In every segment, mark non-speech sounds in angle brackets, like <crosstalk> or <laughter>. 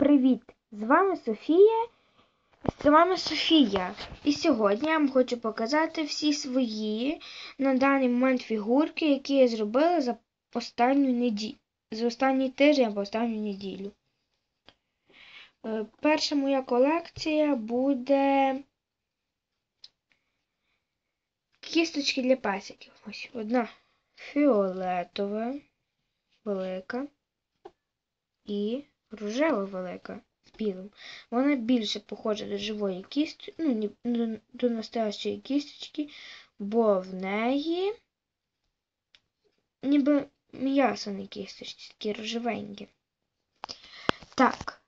привіт! З вами Софія. З вами Софія. І сьогодні я вам хочу показати всі свої на даний момент фігурки, які я зробила за останню неділю. За останній тиждень або останню неділю. Е, Перша моя колекція буде кісточки для пасиків. Ось одна фіолетова, велика і рожева велика з білим. Вона більше похожа до живої кісточки, ну, до, до настоящої кісточки, бо в неї ніби м'ясо на кісточці, такі рожевенькі. Так.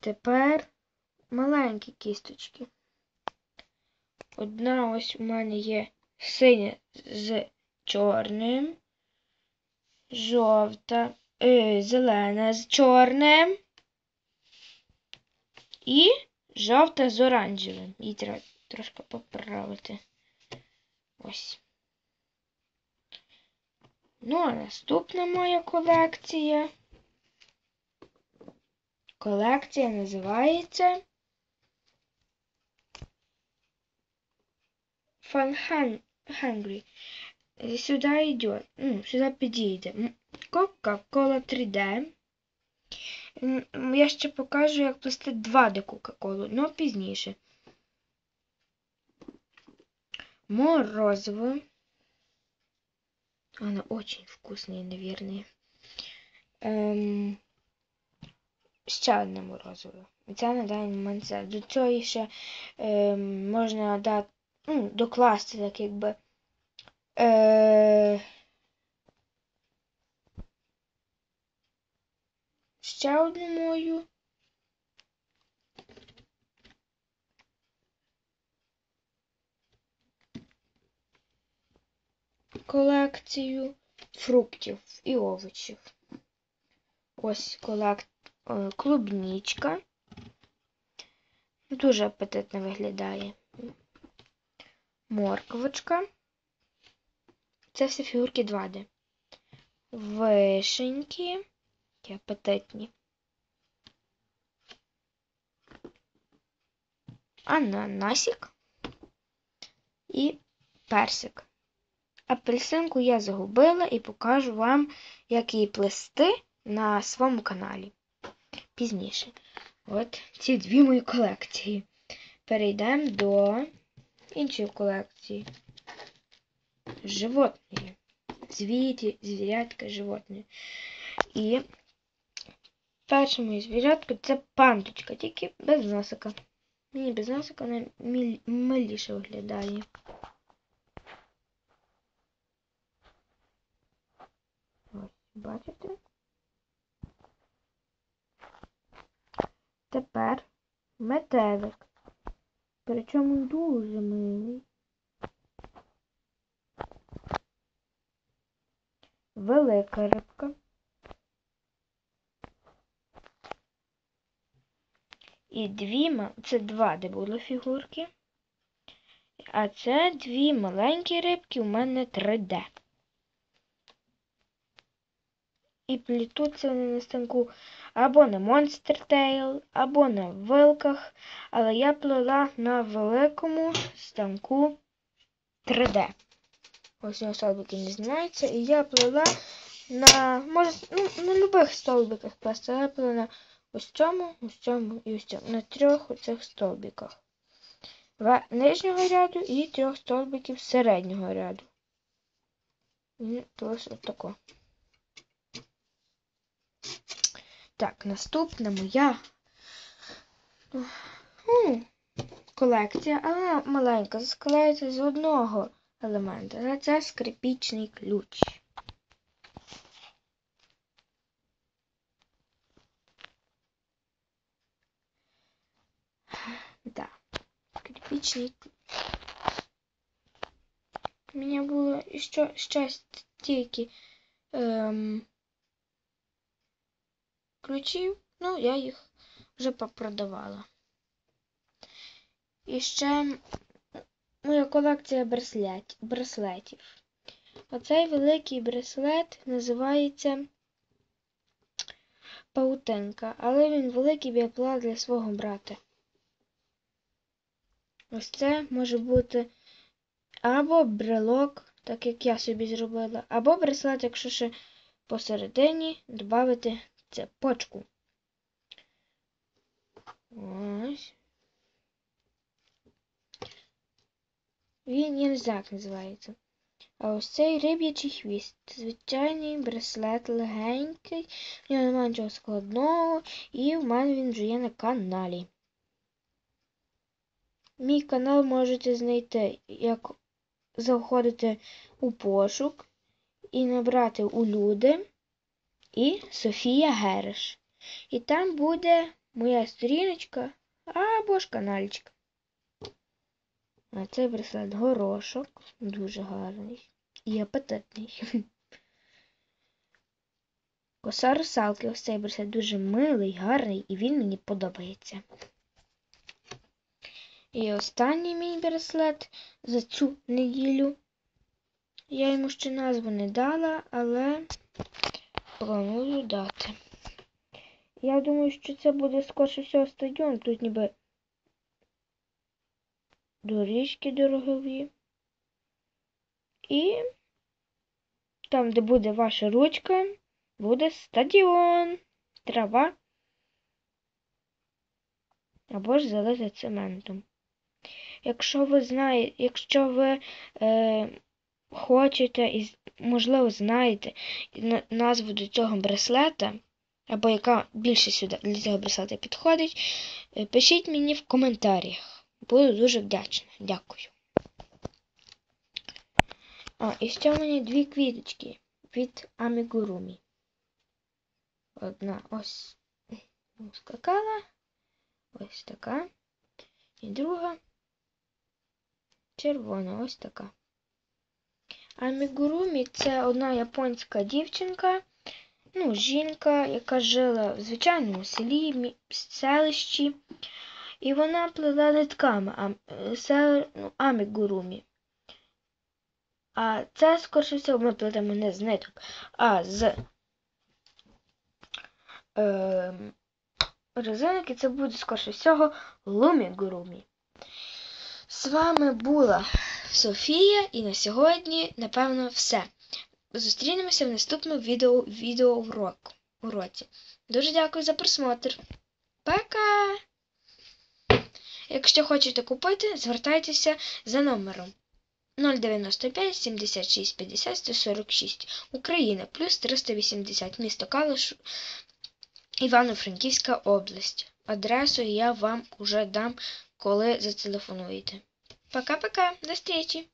Тепер маленькі кісточки. Одна ось у мене є синя з чорним, жовта, е, зелена з чорним і жовта з оранжевим. Її треба трошки поправити. Ось. Ну, а наступна моя колекція. Колекція називається Fun Hungry. Сюди йде, сюди підійде. Кока-кола 3D. Я ще покажу, як плести 2D Кока-Колу, але пізніше. Морозиво. Оно очень вкусное, наверное. Ем, ще одне морозиво. Це на даний момент все. До цього ще ем, можна дати, ну, докласти так якби. Е, ще одну мою. Колекцію фруктів і овочів. Ось колек... е, клубнічка. Дуже апетитно виглядає. Морквочка. Це все фігурки 2D. Вишеньки. Такі апетитні. Ананасик. І персик. Апельсинку я загубила і покажу вам, як її плести на своєму каналі. Пізніше. От ці дві мої колекції. Перейдемо до іншої колекції. Животні. Звірі, звірятка, животні. І перше моє звірятко це пандочка, тільки без носика. Мені без носика вона миліше виглядає. Ось, бачите? Тепер метелик. Причому дуже милий. Велика рибка. І дві, це два, де були фігурки. А це дві маленькі рибки у мене 3D. І плетуться вони на станку або на Monster Tail, або на вилках, але я плела на великому станку 3D. Ось його столбики не знімаються, і я плела на, може, ну, на любих столбиках просто. Я плела на ось цьому, ось цьому і ось цьому. На трьох оцих столбиках. Ве- Нижнього ряду і трьох столбиків середнього ряду. І ось отако. Так, наступна моя ну, колекція, але маленька, складається з одного елемента. Це скрипічний ключ. Ключ. У мене було ще, ще стільки ем, ключів, ну, я їх вже попродавала. І ще моя колекція браслет, браслетів. Оцей великий браслет називається паутинка, але він великий б для свого брата. Ось це може бути або брелок, так як я собі зробила, або браслет, якщо ще посередині додати цепочку. Ось. Він, я називається. А ось цей риб'ячий хвіст. Звичайний браслет легенький, в нього немає нічого складного, і в мене він вже є на каналі. Мій канал можете знайти, як заходити у пошук і набрати у люди і Софія Гереш. І там буде моя сторіночка або ж каналчик. А цей браслет горошок, дуже гарний і апетитний. <laughs> Коса русалки, ось цей браслет дуже милий, гарний, і він мені подобається. І останній мій браслет за цю неділю. Я йому ще назву не дала, але планую дати. Я думаю, що це буде скорше всього стадіон. Тут ніби доріжки дорогові. І там, де буде ваша ручка, буде стадіон, трава або ж залита цементом. Якщо ви знаєте, якщо ви е, хочете і, можливо, знаєте назву до цього браслета, або яка більше сюди для цього браслета підходить, е, пишіть мені в коментарях. Буду дуже вдячна. Дякую. А, і ще в мене дві квіточки від Амігурумі. Одна ось скакала, ось така. І друга червона, ось така. Амігурумі це одна японська дівчинка, ну, жінка, яка жила в звичайному селі, селищі. І вона плела нитками ам, ну, амігурумі. А це, скоріше всього, ми плетемо не з ниток, а з е, резинки. Це буде, скоріше всього, лумігурумі. З вами була Софія, і на сьогодні, напевно, все. Зустрінемося в наступному відео, відео уроку, уроці. Дуже дякую за просмотр. Пока! Якщо хочете купити, звертайтеся за номером 095 76 50 146 Україна плюс 380 місто Калиш Івано-Франківська область. Адресу я вам уже дам, коли зателефонуєте. Пока-пока, до зустрічі!